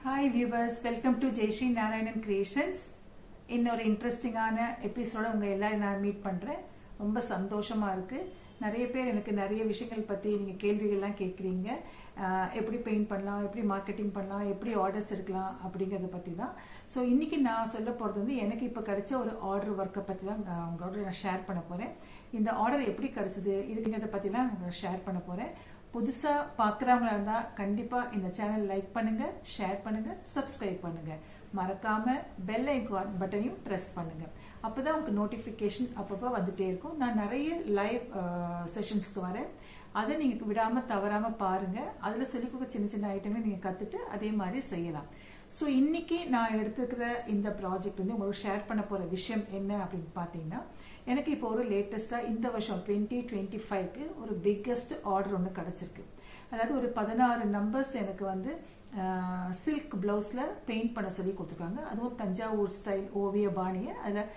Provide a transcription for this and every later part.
Hi viewers welcome to Jayashree Narayanan creations இன்னொரு இன்ட்ரெஸ்டிங்கான எபிசோட உங்கள் எல்லாரும் நான் மீட் பண்ணுறேன் ரொம்ப சந்தோஷமாக இருக்குது நிறைய பேர் எனக்கு நிறைய விஷயங்கள் பற்றி நீங்கள் கேள்விகள்லாம் கேட்குறீங்க. எப்படி பெயிண்ட் பண்ணலாம் எப்படி மார்க்கெட்டிங் பண்ணலாம் எப்படி ஆர்டர்ஸ் எடுக்கலாம் அப்படிங்கிறத பற்றி தான் ஸோ இன்றைக்கி நான் சொல்ல போகிறது வந்து எனக்கு இப்போ கிடைச்ச ஒரு ஆர்டர் ஒர்க்கை பற்றி தான் உங்களோட நான் ஷேர் பண்ண போகிறேன் இந்த ஆர்டர் எப்படி கிடச்சிது இதுங்கிறத பற்றி தான் நான் ஷேர் பண்ண போகிறேன் புதுசாக பாக்குறவங்களா இருந்தால் கண்டிப்பாக இந்த சேனல் லைக் பண்ணுங்கள் ஷேர் பண்ணுங்கள் சப்ஸ்கிரைப் பண்ணுங்கள் மறக்காமல் பெல் ஐக்கான் பட்டனையும் ப்ரெஸ் பண்ணுங்கள் அப்போதான் உங்களுக்கு நோட்டிஃபிகேஷன் அப்பப்போ வந்துட்டே இருக்கும். நான் நிறைய லைவ் செஷன்ஸ்க்கு வரேன். அதை நீங்கள் விடாமல் தவறாமல் பாருங்கள் அதில் சொல்லிக் கொடுக்க சின்ன சின்ன ஐட்டமே நீங்கள் கற்றுட்டு அதே மாதிரி செய்யலாம். ஸோ இன்னைக்கு நான் எடுத்துக்கிற இந்த ப்ராஜெக்ட் வந்து உங்களுக்கு ஷேர் பண்ண போகிற விஷயம் என்ன அப்படின்னு பார்த்தீங்கன்னா எனக்கு இப்போ ஒரு லேட்டஸ்ட்டாக இந்த வருஷம் டுவெண்ட்டி டுவெண்ட்டி ஃபைவ்க்கு ஒரு பிக்கஸ்ட் ஆர்டர் ஒன்று கிடச்சிருக்கு. அதாவது ஒரு பதினாறு நம்பர்ஸ் எனக்கு வந்து சில்க் ப்ளவுஸில் பெயிண்ட் பண்ண சொல்லி கொடுத்துருக்காங்க. அதுவும் தஞ்சாவூர் ஸ்டைல் ஓவிய பாணியை அதில்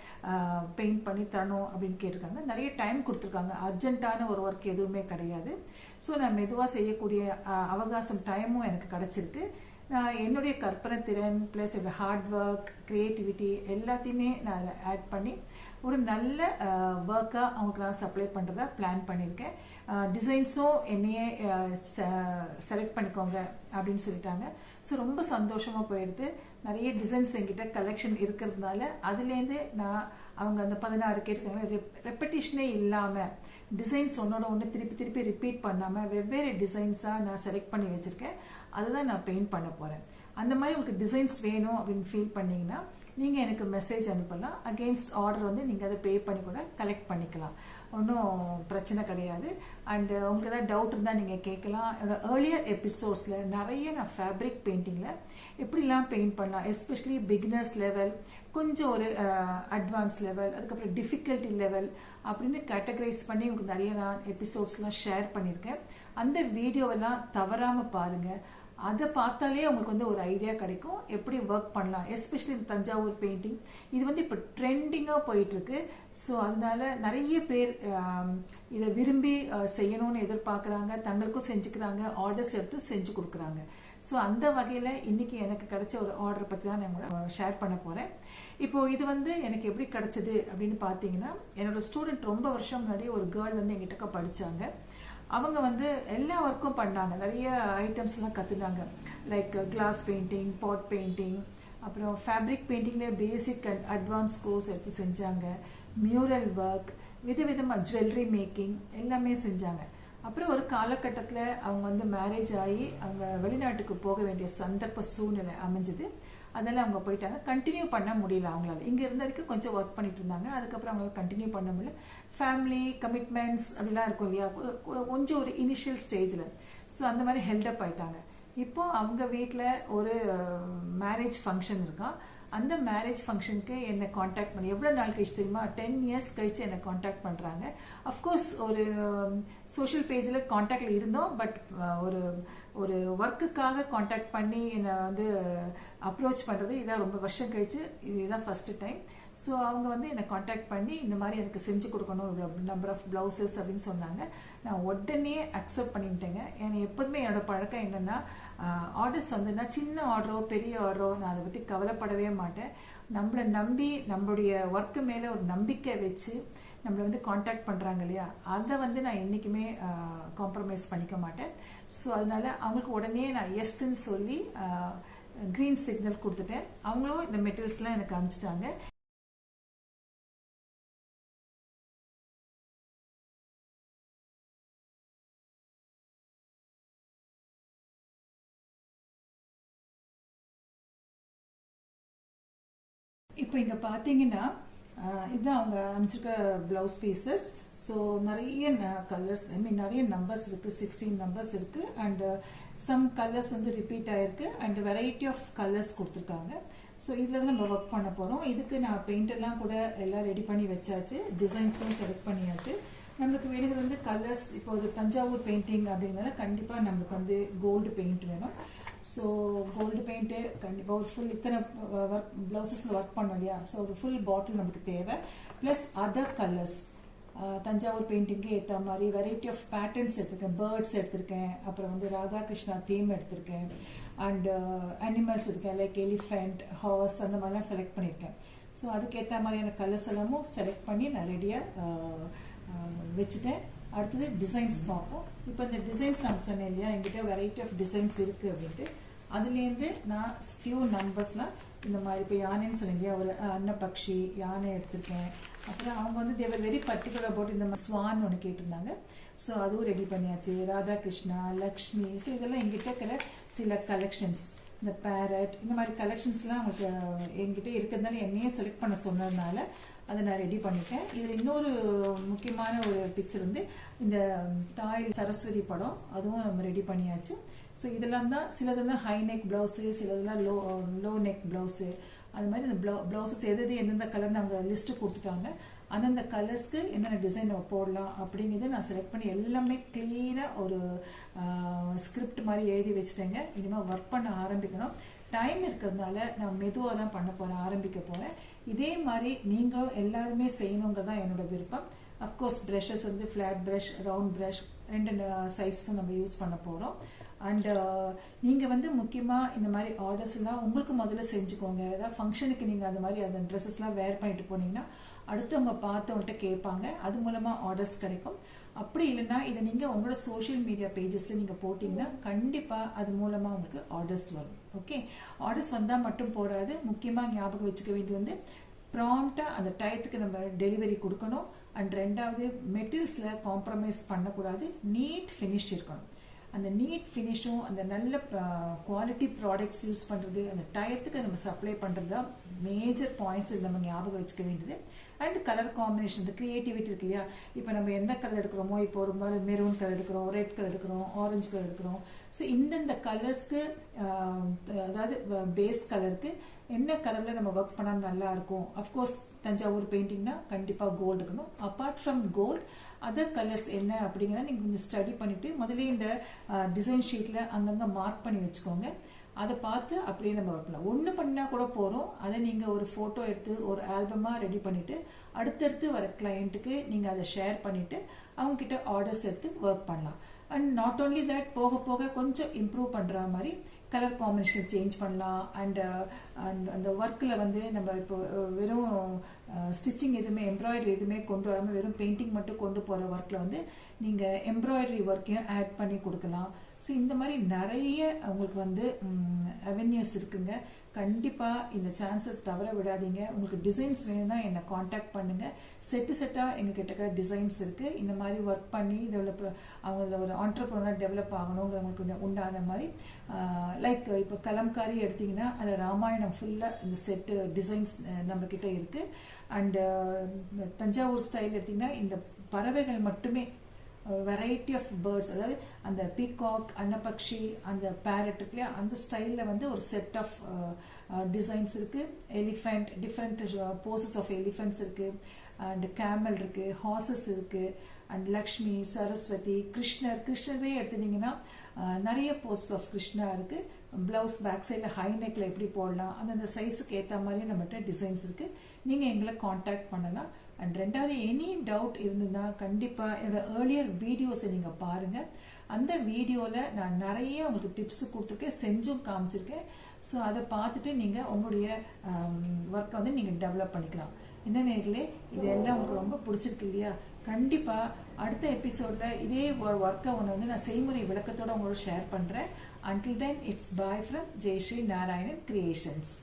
பெயிண்ட் பண்ணி தரணும் அப்படின்னு கேட்டிருக்காங்க. நிறைய டைம் கொடுத்துருக்காங்க. அர்ஜென்ட்டான ஒரு ஒர்க் எதுவுமே கிடையாது. ஸோ நான் மெதுவாக செய்யக்கூடிய அவகாசம் டைமும் எனக்கு கிடச்சிருக்கு. என்னுடைய கற்பனை திறன் ப்ளஸ் என்னோட ஹார்ட் ஒர்க் க்ரியேட்டிவிட்டி எல்லாத்தையுமே நான் ஆட் பண்ணி ஒரு நல்ல ஒர்க்காக அவங்களுக்கு நான் சப்ளை பண்ணுறதா பிளான் பண்ணியிருக்கேன். டிசைன்ஸும் என்னையே செலக்ட் பண்ணிக்கோங்க அப்படின்னு சொல்லிட்டாங்க. ஸோ ரொம்ப சந்தோஷமாக போயிடுது. நிறைய டிசைன்ஸ் என்கிட்ட கலெக்ஷன் இருக்கிறதுனால அதுலேருந்து நான் அவங்க அந்த பதினாறு ரெப் ரெப்படிஷனே இல்லாமல் டிசைன்ஸ் ஒன்னோட ஒன்று திருப்பி திருப்பி ரிப்பீட் பண்ணாமல் வெவ்வேறு டிசைன்ஸாக நான் செலக்ட் பண்ணி வச்சுருக்கேன். அதுதான் நான் பெயிண்ட் பண்ண போகிறேன் அந்த மாதிரி உங்களுக்கு டிசைன்ஸ் வேணும் அப்படின்னு ஃபீல் பண்ணிங்கன்னா நீங்கள் எனக்கு மெசேஜ் அனுப்பலாம். அகெயின்ஸ்ட் ஆர்டர் வந்து நீங்கள் அதை பே பண்ணி கூட கலெக்ட் பண்ணிக்கலாம். ஒன்றும் பிரச்சனை கிடையாது. அண்டு உங்களுக்கு ஏதாவது டவுட் இருந்தால் நீங்கள் கேட்கலாம். என்னோடய ஏர்லியர் எபிசோட்ஸில் நிறைய நான் ஃபேப்ரிக் பெயிண்டிங்கில் எப்படிலாம் பெயிண்ட் பண்ணலாம் எஸ்பெஷலி பிகினர்ஸ் லெவல் கொஞ்சம் ஒரு அட்வான்ஸ் லெவல் அதுக்கப்புறம் டிஃபிகல்ட்டி லெவல் அப்படின்னு கேட்டகரைஸ் பண்ணி உங்களுக்கு நிறைய நான் எபிசோட்ஸ்லாம் ஷேர் பண்ணியிருக்கேன். அந்த வீடியோவெல்லாம் தவறாமல் பாருங்கள் அதை பார்த்தாலே அவங்களுக்கு வந்து ஒரு ஐடியா கிடைக்கும். எப்படி ஒர்க் பண்ணலாம். எஸ்பெஷலி இந்த தஞ்சாவூர் பெயிண்டிங் இது வந்து இப்போ ட்ரெண்டிங்காக போயிட்டுருக்கு. ஸோ அதனால நிறைய பேர் இதை விரும்பி செய்யணும்னு எதிர்பார்க்குறாங்க. தங்களுக்கும் செஞ்சுக்கிறாங்க. ஆர்டர்ஸ் எடுத்து செஞ்சு கொடுக்குறாங்க. ஸோ அந்த வகையில் இன்றைக்கி எனக்கு கிடைச்ச ஒரு ஆர்டர் பற்றி தான் நான் ஷேர் பண்ண போகிறேன் இப்போது இது வந்து எனக்கு எப்படி கிடச்சிது அப்படின்னு பார்த்தீங்கன்னா என்னோட ஸ்டூடெண்ட் ரொம்ப வருஷம் முன்னாடி ஒரு கேர்ள் வந்து எங்கிட்ட படித்தாங்க அவங்க வந்து எல்லா ஒர்க்கும் பண்ணாங்க. நிறைய ஐட்டம்ஸ்லாம் கற்றுனாங்க like glass painting pot painting அப்புறம் ஃபேப்ரிக் பெயிண்டிங்கில் பேசிக் அண்ட் அட்வான்ஸ் கோர்ஸ் எடுத்து செஞ்சாங்க. மியூரல் ஒர்க் விதவிதமாக ஜுவல்லரி மேக்கிங் எல்லாமே செஞ்சாங்க. அப்புறம் ஒரு காலகட்டத்தில் அவங்க வந்து மேரேஜ் ஆகி அவங்க வெளிநாட்டுக்கு போக வேண்டிய சந்தர்ப்ப சூழ்நிலை அமைஞ்சது. அதனால் அவங்க போயிட்டாங்க. கண்டினியூ பண்ண முடியல அவங்களால. இங்கே இருந்த வரைக்கும் கொஞ்சம் ஒர்க் பண்ணிட்டு இருந்தாங்க. அதுக்கப்புறம் அவங்களால கண்டினியூ பண்ண முடியல. ஃபேமிலி கமிட்மெண்ட்ஸ் அப்படிலாம் இருக்கும் இல்லையா? கொஞ்சம் ஒரு இனிஷியல் ஸ்டேஜில் ஸோ அந்த மாதிரி ஹெல்டப் ஆயிட்டாங்க. இப்போ அவங்க வீட்டில் ஒரு மேரேஜ் ஃபங்க்ஷன் இருக்கான் அந்த மேரேஜ் ஃபங்க்ஷனுக்கு என்னை காண்டாக்ட் பண்ணி எவ்வளோ நாள் கழிச்சு தெரியுமா? டென் இயர்ஸ் கழிச்சு என்னை காண்டாக்ட் பண்ணுறாங்க அஃப்கோர்ஸ் ஒரு சோஷியல் பேஜில் காண்டாக்டில் இருந்தோம் பட் uh, ஒரு ஒரு ஒர்க்குக்காக காண்டாக்ட் பண்ணி என்னை வந்து uh, அப்ரோச் பண்ணுறது இதான் ரொம்ப வருஷம் கழிச்சு இதுதான் ஃபஸ்ட்டு டைம் ஸோ அவங்க வந்து என்னை காண்டாக்ட் பண்ணி இந்த மாதிரி எனக்கு செஞ்சு கொடுக்கணும் நம்பர் ஆஃப் ப்ளவுசஸ் அப்படின்னு சொன்னாங்க. நான் உடனே அக்செப்ட் பண்ணிட்டேங்க. ஏன்னா எப்போதுமே என்னோட பழக்கம் என்னென்னா ஆர்டர்ஸ் வந்து நான் சின்ன ஆர்டரோ பெரிய ஆர்டரோ நான் அதை பற்றி கவலைப்படவே மாட்டேன். நம்மளை நம்பி நம்மளுடைய ஒர்க்கு மேலே ஒரு நம்பிக்கை வச்சு நம்மளை வந்து காண்டாக்ட் பண்ணுறாங்க இல்லையா? அதை வந்து நான் என்றைக்குமே காம்ப்ரமைஸ் பண்ணிக்க மாட்டேன். ஸோ அதனால் அவங்களுக்கு உடனே நான் எஸ்ன்னு சொல்லி க்ரீன் சிக்னல் கொடுத்துட்டேன். அவங்களும் இந்த மெட்டீரியல்ஸ்லாம் எனக்கு அனுப்பிச்சிட்டாங்க. இப்போ இங்கே பார்த்தீங்கன்னா இதுதான் அவங்க அனுப்பிச்சிருக்க ப்ளவுஸ் பீசஸ் ஸோ நிறைய கலர்ஸ் ஐ மீன் நிறைய நம்பர்ஸ் இருக்குது சிக்ஸ்டீன் நம்பர்ஸ் இருக்குது அண்டு சம் கலர்ஸ் வந்து ரிப்பீட் ஆகிருக்கு அண்ட் வெரைட்டி ஆஃப் கலர்ஸ் கொடுத்துருக்காங்க. ஸோ இதில் தான் நம்ம ஒர்க் பண்ண போகிறோம் இதுக்கு நான் பெயிண்டர்லாம் கூட எல்லாம் ரெடி பண்ணி வச்சாச்சு. டிசைன்ஸும் செலக்ட் பண்ணியாச்சு. நம்மளுக்கு வேணுங்கிறது வந்து கலர்ஸ் இப்போ தஞ்சாவூர் பெயிண்டிங் அப்படிங்கிறத கண்டிப்பாக நம்மளுக்கு வந்து கோல்டு பெயிண்ட் வேணும். ஸோ கோல்டு பெயிண்ட்டு கண்டிப்பாக ஒரு ஃபுல் இத்தனை ஒர்க் ப்ளவுசஸில் ஒர்க் பண்ணோம் இல்லையா? ஸோ ஒரு ஃபுல் பாட்டில் நமக்கு தேவை. ப்ளஸ் அதர் கலர்ஸ் தஞ்சாவூர் பெயிண்டிங்க்கு ஏற்ற மாதிரி வெரைட்டி ஆஃப் பேட்டர்ன்ஸ் எடுத்திருக்கேன். பேர்ட்ஸ் எடுத்திருக்கேன். அப்புறம் வந்து ராதாகிருஷ்ணா தீம் எடுத்திருக்கேன். அண்ட் அனிமல்ஸ் இருக்கேன் லைக் எலிஃபெண்ட் ஹார்ஸ் அந்த மாதிரிலாம் செலக்ட் பண்ணியிருக்கேன். ஸோ அதுக்கேற்ற மாதிரியான கலர்ஸ் எல்லாமும் செலக்ட் பண்ணி நான் ரெடியாக uh, uh, வச்சுட்டேன். அடுத்தது டிசைன்ஸ் பார்ப்போம். இப்போ இந்த டிசைன்ஸ் நான் சொன்னேன் இல்லையா? எங்கிட்ட வெரைட்டி ஆஃப் டிசைன்ஸ் இருக்குது அப்படின்ட்டு. அதுலேருந்து நான் ஃபியூ நம்பர்ஸ்லாம் இந்த மாதிரி இப்போ யானைன்னு சொன்னீங்க ஒரு அன்னப்பக்ஷி யானை எடுத்திருக்கேன். அப்புறம் அவங்க வந்து தேவர் வெரி பர்டிகுலர் அபவுட் இந்த மாதிரி ஸ்வான் ஒன்று கேட்டிருந்தாங்க. ஸோ அதுவும் ரெடி பண்ணியாச்சு. ராதாகிருஷ்ணா லக்ஷ்மி. ஸோ இதெல்லாம் எங்கிட்ட இருக்கிற சில கலெக்ஷன்ஸ் இந்த பேரட் இந்த மாதிரி கலெக்ஷன்ஸ்லாம் அவங்களுக்கு எங்கிட்ட இருக்கிறதுனால என்னையே செலக்ட் பண்ண சொன்னதுனால அதை நான் ரெடி பண்ணிட்டேன். இதில் இன்னொரு முக்கியமான ஒரு பிக்சர் வந்து இந்த தாய் சரஸ்வதி படம். அதுவும் நம்ம ரெடி பண்ணியாச்சு. ஸோ இதெல்லாம் தான் சிலதெல்லாம் ஹை நெக் ப்ளவுஸு சிலதெல்லாம் லோ லோ நெக் ப்ளவுஸு அது மாதிரி இந்த ப்ளவு ப்ளவுசஸ் எது எது எந்தெந்த கலர்னு நாங்கள் லிஸ்ட்டு கொடுத்துட்டாங்க அந்தந்த கலர்ஸ்க்கு என்னென்ன டிசைன் நம்ம போடலாம் அப்படிங்கிறத நான் செலக்ட் பண்ணி எல்லாமே க்ளீனாக ஒரு ஸ்கிரிப்ட் மாதிரி எழுதி வச்சுட்டேங்க. இனிமேல் ஒர்க் பண்ண ஆரம்பிக்கணும். டைம் இருக்கிறதுனால நான் மெதுவாக தான் பண்ண போகிறேன் ஆரம்பிக்க போகிறேன் இதே மாதிரி நீங்கள் எல்லாருமே செய்யணுங்கிறது தான் என்னோட விருப்பம். அஃப்கோர்ஸ் ப்ரெஷஸ் வந்து ஃப்ளாட் ப்ரஷ் ரவுண்ட் ப்ரஷ் ரெண்டு சைஸும் நம்ம யூஸ் பண்ண போகிறோம் அண்டு uh, நீங்கள் வந்து முக்கியமாக இந்த மாதிரி ஆர்டர்ஸ்லாம் உங்களுக்கு முதல்ல செஞ்சுக்கோங்க. ஏதாவது ஃபங்க்ஷனுக்கு நீங்கள் அந்த மாதிரி அந்த ட்ரெஸ்ஸஸ்லாம் வேர் பண்ணிட்டு போனீங்கன்னா அடுத்தவங்க பார்த்தவங்கள்ட்ட கேட்பாங்க. அது மூலமாக ஆர்டர்ஸ் கிடைக்கும். அப்படி இல்லைன்னா இதை நீங்கள் உங்களோட சோஷியல் மீடியா பேஜஸில் நீங்கள் போட்டிங்கன்னா கண்டிப்பாக அது மூலமாக உங்களுக்கு ஆர்டர்ஸ் வரும். ஓகே ஆர்டர்ஸ் வந்தால் மட்டும் போடாது. முக்கியமாக ஞாபகம் வச்சுக்க வேண்டியது வந்து ப்ராம்ப்டாக அந்த டயத்துக்கு நம்ம டெலிவரி கொடுக்கணும். அண்ட் ரெண்டாவது மெட்டீரியல்ஸில் காம்ப்ரமைஸ் பண்ணக்கூடாது. நீட் ஃபினிஷ் இருக்கணும். அந்த நீட் ஃபினிஷும் அந்த நல்ல குவாலிட்டி ப்ராடக்ட்ஸ் யூஸ் பண்ணுறது அந்த டயத்துக்கு நம்ம சப்ளை பண்ணுறது தான் மேஜர் பாயிண்ட்ஸ் நம்ம ஞாபகம் வச்சுக்க வேண்டியது. அண்ட் கலர் காம்பினேஷன் இந்த க்ரியேட்டிவிட்டி இருக்கு இல்லையா? இப்போ நம்ம எந்த கலர் எடுக்கிறோமோ இப்போ ஒரு மாதிரி மெரூன் கலர் எடுக்கிறோம் ரெட் கலர் எடுக்கிறோம் ஆரஞ்சு கலர் எடுக்கிறோம். ஸோ இந்தந்த கலர்ஸ்க்கு அதாவது பேஸ் கலருக்கு என்ன கலரில் நம்ம ஒர்க் பண்ணால் நல்லாயிருக்கும் அஃப்கோர்ஸ் தஞ்சாவூர் பெயிண்டிங்னா கண்டிப்பாக கோல்டு இருக்கணும். Apart from gold other colours என்ன அப்படிங்கிறத நீங்கள் கொஞ்சம் ஸ்டடி பண்ணிவிட்டு முதல்ல இந்த டிசைன் ஷீட்டில் அங்கங்கே மார்க் பண்ணி வச்சுக்கோங்க. அதை பார்த்து அப்படியே நம்ம ஒர்க் பண்ணலாம். ஒன்று பண்ணால் கூட போகிறோம் அதை நீங்கள் ஒரு ஃபோட்டோ எடுத்து ஒரு ஆல்பமாக ரெடி பண்ணிவிட்டு அடுத்தடுத்து வர கிளையண்ட்டுக்கு நீங்கள் அதை ஷேர் பண்ணிவிட்டு அவங்கக்கிட்ட ஆர்டர்ஸ் எடுத்து ஒர்க் பண்ணலாம். அண்ட் நாட் ஓன்லி தட் போக போக கொஞ்சம் இம்ப்ரூவ் பண்ணுற மாதிரி கலர் காம்பினேஷன் சேஞ்ச் பண்ணலாம். அண்ட் அண்ட் uh, அந்த ஒர்க்கில் வந்து நம்ம இப்போ uh, வெறும் uh, ஸ்டிச்சிங் எதுவுமே எம்ப்ராய்டரி எதுவுமே கொண்டு வராமல் வெறும் பெயிண்டிங் மட்டும் கொண்டு போகிற ஒர்க்கில் வந்து நீங்கள் எம்ப்ராய்டரி ஒர்க்கையும் ஆட் பண்ணி கொடுக்கலாம். ஸோ இந்த மாதிரி நிறைய உங்களுக்கு வந்து அவென்யூஸ் இருக்குங்க. கண்டிப்பாக இந்த சான்ஸை தவற விடாதீங்க. உங்களுக்கு டிசைன்ஸ் வேணும்னா என்னை காண்டாக்ட் பண்ணுங்கள் செட்டு செட்டாக எங்கள் கிட்டக்க டிசைன்ஸ் இருக்குது இந்த மாதிரி ஒர்க் பண்ணி டெவலப் அவங்கள ஒரு ஆண்டர்ப்ரனர் டெவலப் ஆகணுங்கிறவங்களுக்கு உண்டான மாதிரி லைக் இப்போ கலம்காரி எடுத்திங்கன்னா அதில் ராமாயணம் ஃபுல்லாக இந்த செட்டு டிசைன்ஸ் நம்மக்கிட்ட இருக்குது அண்டு தஞ்சாவூர் ஸ்டைல் எடுத்திங்கன்னா இந்த பறவைகள் மட்டுமே வெரைட்டி ஆஃப் பேர்ட்ஸ் அதாவது அந்த பீகாக் அன்னபக்ஷி அந்த பேரட் இருக்கு அந்த ஸ்டைலில் வந்து ஒரு செட் ஆஃப் டிசைன்ஸ் இருக்குது elephant different poses of elephants இருக்குது அண்ட் கேமல் இருக்குது ஹார்சஸ் இருக்குது அண்ட் லக்ஷ்மி சரஸ்வதி கிருஷ்ணர் கிருஷ்ணரே எடுத்துட்டிங்கன்னா நிறைய போஸ்ட் ஆஃப் கிருஷ்ணா இருக்குது ப்ளவுஸ் பேக் சைடில் ஹை நெக்கில் எப்படி போடலாம் அந்தந்த சைஸுக்கு ஏற்ற மாதிரி நம்மகிட்ட டிசைன்ஸ் இருக்குது நீங்கள் எங்களை காண்டாக்ட் பண்ணலாம். அண்ட் ரெண்டாவது எனி டவுட் இருந்ததுன்னா கண்டிப்பாக என்னோட ஏர்லியர் வீடியோஸை நீங்கள் பாருங்கள் அந்த வீடியோவில் நான் நிறைய உங்களுக்கு டிப்ஸ் கொடுத்துருக்கேன் செஞ்சும் காமிச்சிருக்கேன். ஸோ அதை பார்த்துட்டு நீங்கள் உங்களுடைய ஒர்க்கை வந்து நீங்கள் டெவலப் பண்ணிக்கலாம். இந்த நேரிலே இதெல்லாம் உங்களுக்கு ரொம்ப பிடிச்சிருக்கு இல்லையா? கண்டிப்பாக அடுத்த எபிசோடில் இதே ஒரு ஒர்க்கை ஒன்று வந்து நான் செய்முறை விளக்கத்தோடு உங்களோட ஷேர் பண்ணுறேன் until then it's bye from Jayashree Narayanan creations